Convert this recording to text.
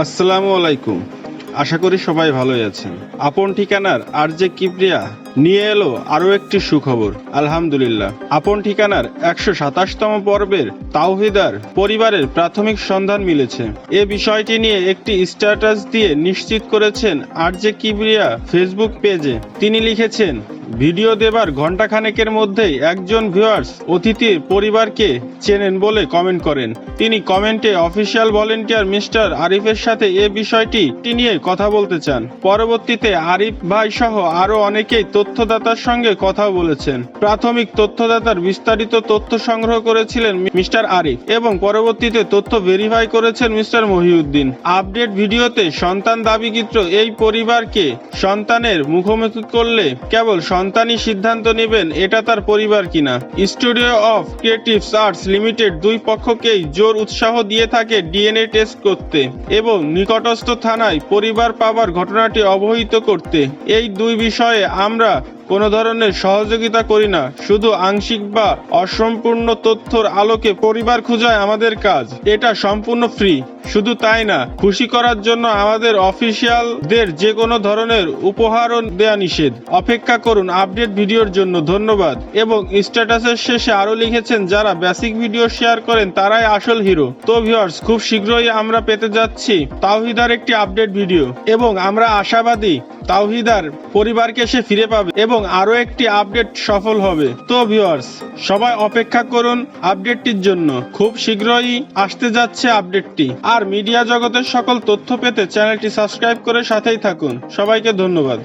আসসালামু আলাইকুম। আশা করি সবাই ভালোই আছেন। আপন ঠিকানার আর যে কিপ্রিয়া নিয়ে এলো আরও একটি সুখবর। আলহামদুলিল্লাহ। আপন ঠিকানার একশো সাতাশতম পর্বের তাওহিদার পরিবারের প্রাথমিক সন্ধান মিলেছে। এ বিষয়টি নিয়ে একটি স্ট্যাটাস দিয়ে নিশ্চিত করেছেন আর যে কিবরিয়া ফেসবুক পেজে তিনি লিখেছেন ভিডিও দেবার ঘণ্টাখানেকের মধ্যেই একজন ভিউয়ার্স অতিথির পরিবারকে চেনেন বলে কমেন্ট করেন। তিনি কমেন্টে অফিসিয়াল ভলেন্টিয়ার মিস্টার আরিফের সাথে এ বিষয়টি নিয়ে কথা বলতে চান। পরবর্তীতে আরিফ ভাই সহ আরও অনেকেই তথ্যদাতার সঙ্গে কথা বলেছেন। প্রাথমিক তথ্যদাতার বিস্তারিত তথ্য সংগ্রহ করেছিলেন মিস্টার আরিফ এবং পরবর্তীতে তথ্য ভেরিফাই করেছেন মিস্টার মহিউদ্দিন। আপডেট ভিডিওতে সন্তান দাবিকৃত এই পরিবারকে সন্তানের মুখোমুখি করলে কেবল সন্তানই সিদ্ধান্ত নেবেন এটা তার পরিবার কিনা। Studio of creatives arts limited দুই পক্ষকেই জোর উৎসাহ দিয়ে থাকে ডিএনএ টেস্ট করতে এবং নিকটস্থ থানায় পরিবার পাবার ঘটনাটি অবহিত করতে। এই দুই বিষয়ে আমরা কোনো ধরনের সহযোগিতা করি না, শুধু আংশিক বা অসম্পূর্ণ তথ্যর আলোকে পরিবার খোঁজায় আমাদের কাজ। এটা সম্পূর্ণ ফ্রি। শুধু তাই না, খুশি করার জন্য আমাদের অফিসিয়ালদের যে কোনো ধরনের উপহারও দেয়া নিষেধ। অপেক্ষা করুন, আপডেট ভিডিওর জন্য ধন্যবাদ। এবং স্ট্যাটাসের শেষে আরও লিখেছেন, যারা বেসিক ভিডিও শেয়ার করেন, তারাই আসল হিরো। তো ভিউয়ার্স, খুব শীঘ্রই আমরা পেতে যাচ্ছি তাওহিদার একটি আপডেট ভিডিও। এবং আমরা আশাবাদী তাওহিদার পরিবারকে সে ফিরে পাবে এবং আরও একটি আপডেট সফল হবে। তো ভিউয়ার্স, সবাই অপেক্ষা করুন আপডেটটির জন্য। খুব শীঘ্রই আসতে যাচ্ছে আপডেটটি। আর মিডিয়া জগতের সকল তথ্য পেতে চ্যানেলটি সাবস্ক্রাইব করে সাথেই থাকুন। সবাইকে ধন্যবাদ।